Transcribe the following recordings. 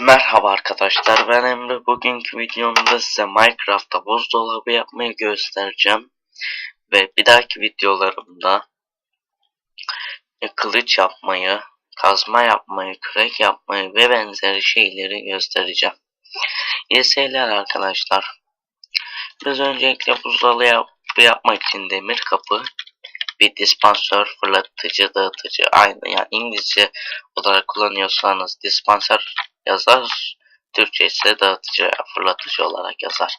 Merhaba arkadaşlar ben Emre bugünkü videomda size Minecraft'ta buzdolabı yapmayı göstereceğim ve bir dahaki videolarımda kılıç yapmayı, kazma yapmayı, kürek yapmayı ve benzeri şeyleri göstereceğim. İyi seyirler arkadaşlar. Biz öncelikle buzdolabı yap yapmak için demir kapı, bir dispansör, fırlatıcı, dağıtıcı aynı yani İngilizce olarak kullanıyorsanız dispanser yazar. Türkçe ise dağıtıcı fırlatıcı olarak yazar.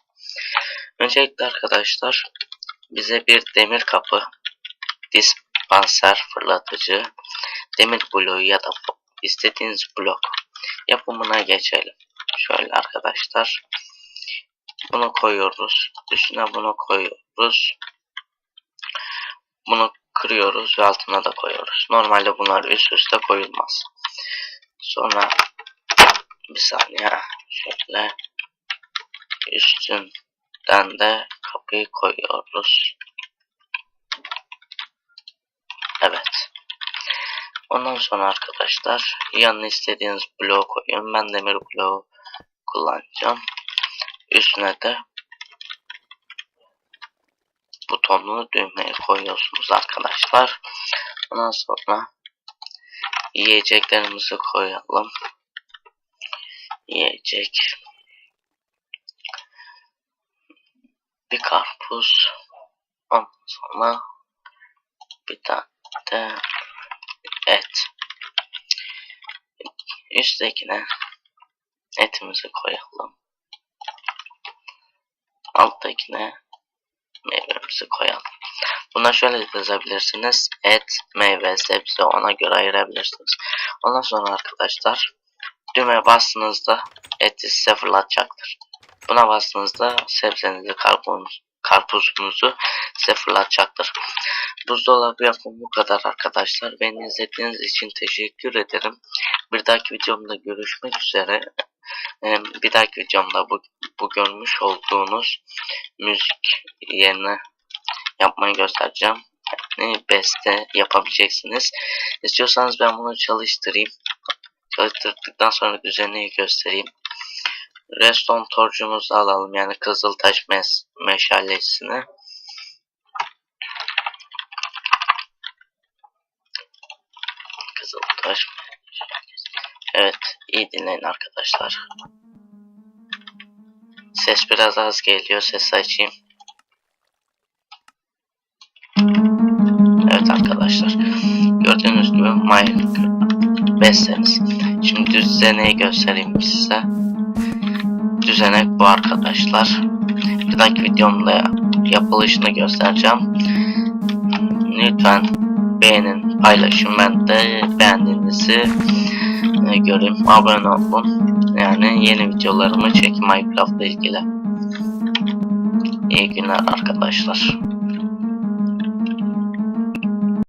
Öncelikle arkadaşlar bize bir demir kapı, dispanser, fırlatıcı, demir bloğu ya da istediğiniz blok yapımına geçelim. Şöyle arkadaşlar. Bunu koyuyoruz. Üstüne bunu koyuyoruz. Bunu kırıyoruz ve altına da koyuyoruz. Normalde bunlar üst üste koyulmaz. Sonra bir saniye şöyle üstünden de kapıyı koyuyoruz. Evet. Ondan sonra arkadaşlar yanına istediğiniz bloğu koyun. Ben demir bloğu kullanacağım. Üstüne de butonlu düğmeyi koyuyorsunuz arkadaşlar. Ondan sonra yiyeceklerimizi koyalım. Yiyecek. Bir karpuz. Ondan sonra bir tane et. Üsttekine etimizi koyalım. Alttakine meyvemizi koyalım. Buna şöyle yazabilirsiniz. Et, meyve, sebze ona göre ayırabilirsiniz. Ondan sonra arkadaşlar düğmeye bastığınızda eti size fırlatacaktır. Buna bastığınızda sebzenizi, karpuz, karpuzunuzu size fırlatacaktır. Buzdolabı yapımı bu kadar arkadaşlar. Beni izlediğiniz için teşekkür ederim. Bir dahaki videomda görüşmek üzere. Ee, Bir dahaki videomda bu, bu görmüş olduğunuz müzik yerine yapmayı göstereceğim. Yani beste yapabileceksiniz. İstiyorsanız ben bunu çalıştırayım. Çalıştırdıktan sonra düzenini göstereyim. Redstone torcumuzu alalım yani kızıltaş mes meşalesini. Kızıltaş Evet iyi dinleyin arkadaşlar. Ses biraz az geliyor ses açayım. Evet arkadaşlar. Gördüğünüz gibi Minecraft bestemiz. Şimdi düzeneği göstereyim size. Düzenek bu arkadaşlar. Bir dahaki videomda yapılışını göstereceğim. Lütfen beğenin, paylaşın. Ben de beğendiğinizi e, göreyim. Abone olun. Yani yeni videolarımı çekin Minecraft'la ilgili. İyi günler arkadaşlar.